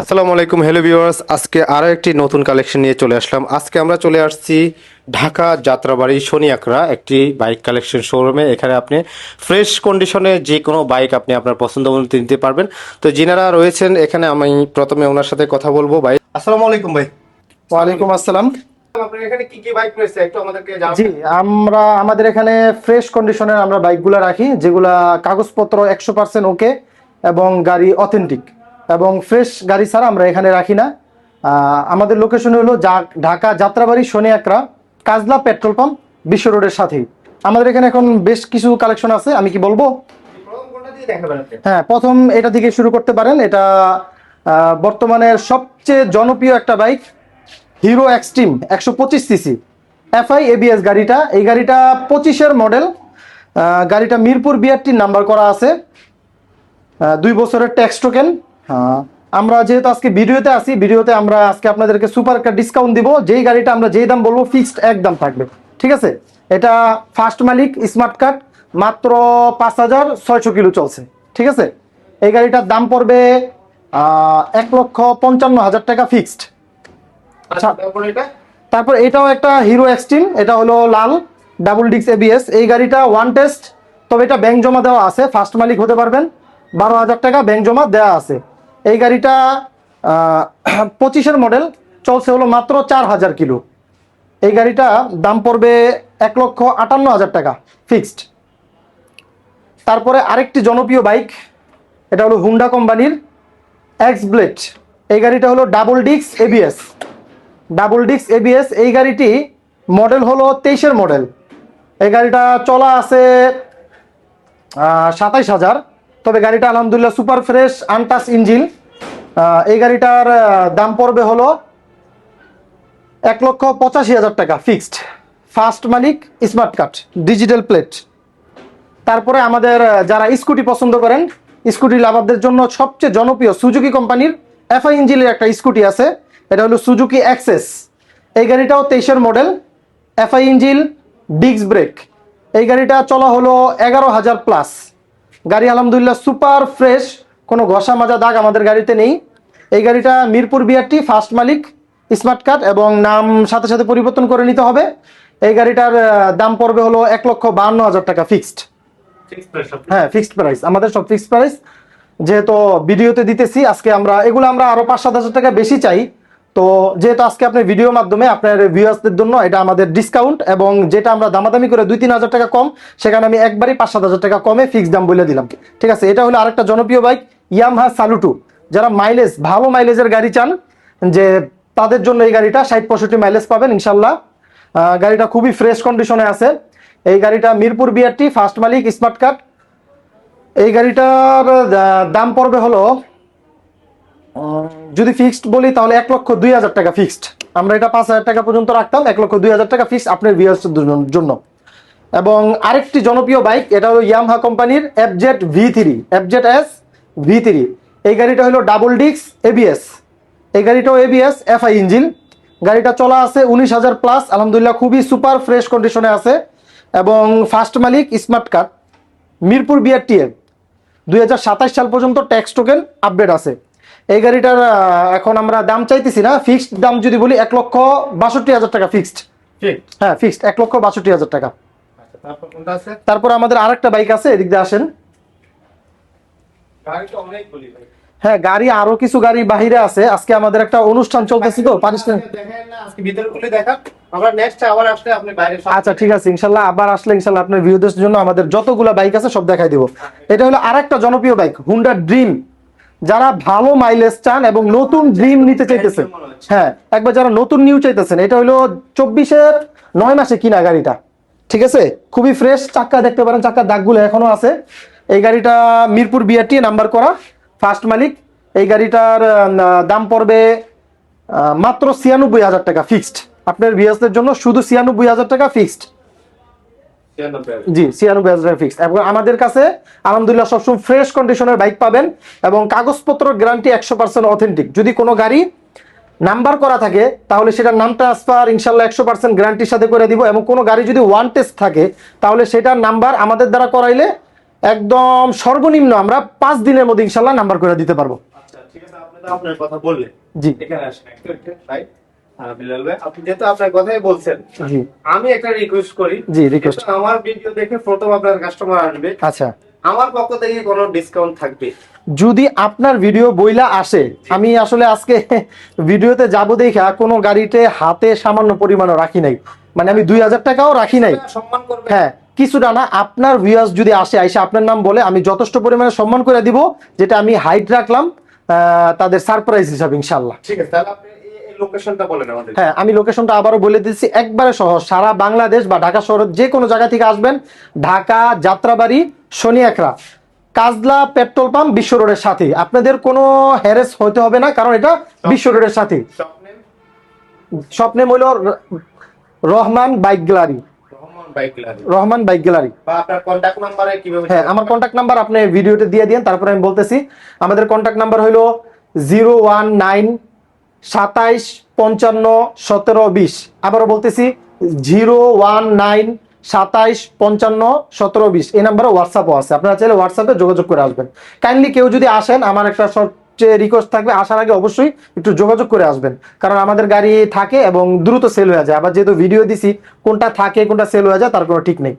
আসসালামু আলাইকুম hello viewers আজকে আরও একটি নতুন কালেকশন নিয়ে চলে আসলাম। আজকে আমরা চলে আসছি ঢাকা যাত্রাবাড়ি শনি একটি বাইক কালেকশন শোরুমে এখানে আপনি ফ্রেশ কন্ডিশনে যে কোনো বাইক আপনি আপনার পছন্দ মতো নিতে পারবেন। তো যিনারা রয়েছেন এখানে আমি প্রথমে ওনার সাথে কথা বলব। ভাই আসসালামু আলাইকুম ভাই। ওয়ালাইকুম আসসালাম। জি আমরা আমাদের এখানে ফ্রেশ কন্ডিশনের আমরা বাইকগুলো রাখি যেগুলা কাগজপত্র একশো পার্সেন্ট ওকে এবং গাড়ি অথেন্টিক এবং ফ্রেশ গাড়ি ছাড়া আমরা এখানে রাখি না। আমাদের লোকেশন হলো ঢাকা যাত্রাবাড়ি শনি একরা কাজলা পেট্রোল পাম্প, বিশ্ব রোডের সাথেই। আমাদের এখানে এখন বেশ কিছু কালেকশন আছে, আমি কি বলব? হ্যাঁ প্রথম এটা থেকে শুরু করতে পারেন। এটা বর্তমানে সবচেয়ে জনপ্রিয় একটা বাইক, হিরো এক্সট্রিম, একশো পঁচিশ সিসি। এফআই এবিএস গাড়িটা। এই গাড়িটা পঁচিশের মডেল। গাড়িটা মিরপুর বিআরটির নাম্বার করা আছে। দুই বছরের ট্যাক্স টোকেন। আমরা যেহেতু আজকে ভিডিওতে আছি ভিডিওতে আমরা আজকে আপনাদেরকে সুপার একটা ডিসকাউন্ট দিব। যেই গাড়িটা আমরা যেই দাম বলব ফিক্সড একদম থাকবে। ঠিক আছে? এটা ফার্স্ট মালিক স্মার্ট কার্ড মাত্র পাঁচ হাজার ছয়শো কিলো চলছে। ঠিক আছে? এই গাড়িটার দাম পড়বে এক লক্ষ পঞ্চান্ন হাজার টাকা ফিক্সড আচ্ছা তারপর এটাও একটা হিরো এক্সট্রিম এটা হলো লাল ডাবল ডিক্স এবিএস এই গাড়িটা ওয়ান টেস্ট তবে এটা ব্যাংক জমা দেওয়া আছে ফার্স্ট মালিক হতে পারবেন। বারো হাজার টাকা ব্যাংক জমা দেওয়া আছে। এই গাড়িটা পঁচিশের মডেল চলছে হলো মাত্র চার হাজার কিলো। এই গাড়িটা দাম পড়বে এক লক্ষ আটান্ন হাজার টাকা ফিক্সড তারপরে আরেকটি জনপ্রিয় বাইক এটা হলো হুন্ডা কোম্পানির এক্স ব্লেড এই গাড়িটা হলো ডাবল ডিক্স এবিএস ডাবল ডিক্স এবিএস এই গাড়িটি মডেল হলো তেইশের মডেল এই গাড়িটা চলা আছে সাতাইশ হাজার। তবে গাড়িটা আলহামদুলিল্লাহ সুপার ফ্রেশ আনটাস ইঞ্জিন। এই গাড়িটার দাম পড়বে হলো এক লক্ষ পঁচাশি হাজার টাকা ফিক্সড ফার্স্ট মালিক স্মার্ট কার্ড ডিজিটাল প্লেট তারপরে আমাদের যারা স্কুটি পছন্দ করেন, স্কুটি লাভারদের জন্য সবচেয়ে জনপ্রিয় সুজুকি কোম্পানির এফআই ইঞ্জিনের একটা স্কুটি আছে। এটা হলো সুজুকি অ্যাক্সেস এই গাড়িটাও তেইশের model FI engine disc brake এই গাড়িটা চলা হলো এগারো হাজার প্লাস গাড়ি আলহামদুলিল্লাহ সুপার ফ্রেশ কোনো ঘষা মাজা দাগ আমাদের গাড়িতে নেই। এই গাড়িটা মিরপুর বিআরটি ফার্স্ট মালিক স্মার্ট কার্ড এবং নাম সাথে সাথে পরিবর্তন করে নিতে হবে। এই গাড়িটার দাম পড়বে হলো এক লক্ষ বাহান্ন হাজার টাকা ফিক্সড হ্যাঁ ফিক্সড প্রাইস আমাদের সব ফিক্সড প্রাইস যেহেতু ভিডিওতে দিতেছি আজকে আমরা এগুলো আমরা আরও পাঁচ সাত হাজার টাকা বেশি চাই। তো যেহেতু আজকে আপনি ভিডিওর মাধ্যমে আপনার ভিউয়ার্সদের জন্য এটা আমাদের ডিসকাউন্ট এবং যেটা আমরা দামাদামি করে দুই, তিন হাজার টাকা কম, সেখানে আমি একবারই পাঁচ, সাত হাজার টাকা কমে ফিক্সড দাম বলে দিলাম। ঠিক আছে, এটা হলো আরেকটা জনপ্রিয় বাইক ইয়ামহা সালুটু যারা মাইলেজ ভালো মাইলেজের গাড়ি চান, যে তাদের জন্য এই গাড়িটা ষাট, পঁয়ষট্টি মাইলেজ পাবেন ইনশাল্লাহ গাড়িটা খুবই ফ্রেশ কন্ডিশনে আছে। এই গাড়িটা মিরপুর বিআরটি ফার্স্ট মালিক স্মার্ট কার্ড এই গাড়িটার দাম পড়বে হলো যদি ফিক্সড বলি, তাহলে এক লক্ষ দুই হাজার টাকা ফিক্সড আমরা এটা পাঁচ হাজার টাকা পর্যন্ত রাখতাম, এক লক্ষ দুই হাজার টাকা ফিক্সড আপনার ভিউয়ার্সের জন্য এবং আরেকটি জনপ্রিয় বাইক এটা হলো ইয়ামহা কোম্পানির FZ V three FZ S V three এই গাড়িটা হলো ডাবল ডিক্স এবিএস এই গাড়িটাও এবিএস এফআই ইঞ্জিন গাড়িটা চলা আছে উনিশ হাজার প্লাস আলহামদুলিল্লাহ খুবই সুপার ফ্রেশ কন্ডিশনে আছে। এবং ফার্স্ট মালিক স্মার্ট কার্ড মিরপুর বিআরটিএম দুই হাজার সাতাশ সাল পর্যন্ত ট্যাক্স টোকেন আপডেট আছে। এই গাড়িটার এখন আমরা দাম চাইতেছি না ফিক্সড দাম যদি বলি এক লক্ষ বাষট্টি হাজার টাকা ফিক্সড হ্যাঁ ফিক্সড এক লক্ষ বাষট্টি হাজার টাকা। আচ্ছা তারপর আমাদের আর একটা বাইক আছে এদিক দিয়ে আসেন। হ্যাঁ গাড়ি আরও কিছু গাড়ি বাহিরে আছে। আজকে আমাদের একটা অনুষ্ঠান চলতেছে তো আচ্ছা ঠিক আছে ইনশাল্লাহ আবার আসলে ইনশাল্লাহ আপনার ভিউদের জন্য আমাদের যতগুলা বাইক আছে সব দেখাই দিব। এটা হলো আরেকটা জনপ্রিয় বাইক হুন্ডা ড্রিম যারা ভালো মাইলেজ চান এবং নতুন ড্রিম নিতে চাইতেছেন। হ্যাঁ একবার যারা নতুন নিউ চাইতেছেন এটা হলো চব্বিশের নয় মাসে কিনা গাড়িটা। ঠিক আছে? খুবই ফ্রেশ চাক্কা দেখতে পারেন চাক্কার দাগগুলো এখনও আছে। এই গাড়িটা মিরপুর বিআরটি নাম্বার করা ফার্স্ট মালিক। এই গাড়িটার দাম পড়বে মাত্র ছিয়ানব্বই হাজার টাকা ফিক্সড আপনার ভিএসদের জন্য শুধু ছিয়ানব্বই হাজার টাকা ফিক্সড জি ছিয়ানব্বই হাজার টাকা ফিক্সড এবং আমাদের কাছে আলহামদুলিল্লাহ সবসময় ফ্রেশ কন্ডিশনের বাইক পাবেন এবং কাগজপত্র গ্যারান্টি একশো পার্সেন্ট অথেন্টিক যদি কোনো গাড়ি নাম্বার করা থাকে তাহলে সেটার নাম ট্রান্সফার ইনশাল্লাহ একশো পার্সেন্ট গ্যারান্টির সাথে করে দিব। এবং কোনো গাড়ি যদি ওয়ান টেস্ট থাকে তাহলে সেটার নাম্বার আমাদের দ্বারা করাইলে একদম সর্বনিম্ন আমরা পাঁচ দিনের মধ্যে ইনশাল্লাহ নাম্বার করে দিতে পারব। আচ্ছা ঠিক আছে আপনি তো আপনার কথা বললেন। জি। এখানে আসেন। একটু আহ, বিলাল ভাই আপনি যেহেতু আপনার কথাই বলছেন আমি একটা রিকোয়েস্ট করি। জি রিকোয়েস্ট আমার ভিডিও দেখে প্রথম আপনার কাস্টমার আসবে। আচ্ছা। আমার পক্ষ থেকে কোনো ডিসকাউন্ট থাকবে? যদি আপনার ভিডিও বইলা আসে আমি আসলে আজকে ভিডিওতে যাব দেখা কোনো গাড়িতে হাতে সামান্য পরিমাণও রাখি নাই। মানে আমি দুই হাজার টাকাও রাখি নাই। সম্মান করবে হ্যাঁ কিছুটা না আপনার ভিউয়ার্স যদি আসে আইসে আপনার নাম বলে আমি যথেষ্ট পরিমাণে সম্মান করে দিব যেটা আমি হাইট রাখলাম আহ, তাদের সারপ্রাইজ হিসাবে ইনশাল্লাহ ঠিক আছে তাহলে লোকেশনটা বলেন আমাদের। হ্যাঁ আমি লোকেশনটা আবারও বলে দিচ্ছি। একবারে সহজ সারা বাংলাদেশ বা ঢাকা শহরের যে কোনো জায়গা থেকে আসবেন। ঢাকা যাত্রাবাড়ি শনিয়াকড়া কাজলা পেট্রোল পাম্প বিশ্ব রোডের সাথে। আপনাদের কোনো হ্যারেস হইতে হবে না কারণ এটা বিশ্ব রোডের সাথে। স্বপ্নে হইল Rahman bike gallery. Rahman bike gallery. হ্যাঁ আমার কন্ট্যাক্ট নাম্বার আপনি ভিডিওতে দিয়ে দিন তারপরে আমি বলতেছি। আমাদের কন্ট্যাক্ট নাম্বার হলো জিরো ওয়ান নাইন সাতাইশ, পঞ্চান্ন, সতেরো, বিশ। আবারও বলতেছি, জিরো, ওয়ান, নাইন, সাতাইশ, পঞ্চান্ন, সতেরো, বিশ। এই নাম্বারে হোয়াটসঅ্যাপও আছে। আপনারা চাইলে হোয়াটসঅ্যাপে যোগাযোগ করে আসবেন। কাইন্ডলি কেউ যদি আসেন, আমার একটা সবচেয়ে রিকোয়েস্ট থাকবে, আসার আগে অবশ্যই একটু যোগাযোগ করে আসবেন। কারণ আমাদের গাড়ি থাকে এবং দ্রুত সেল হয়ে যায়। আবার যেহেতু ভিডিও দিছি, কোনটা থাকে, কোনটা সেল হয়ে যায়, তার কোনো ঠিক নেই।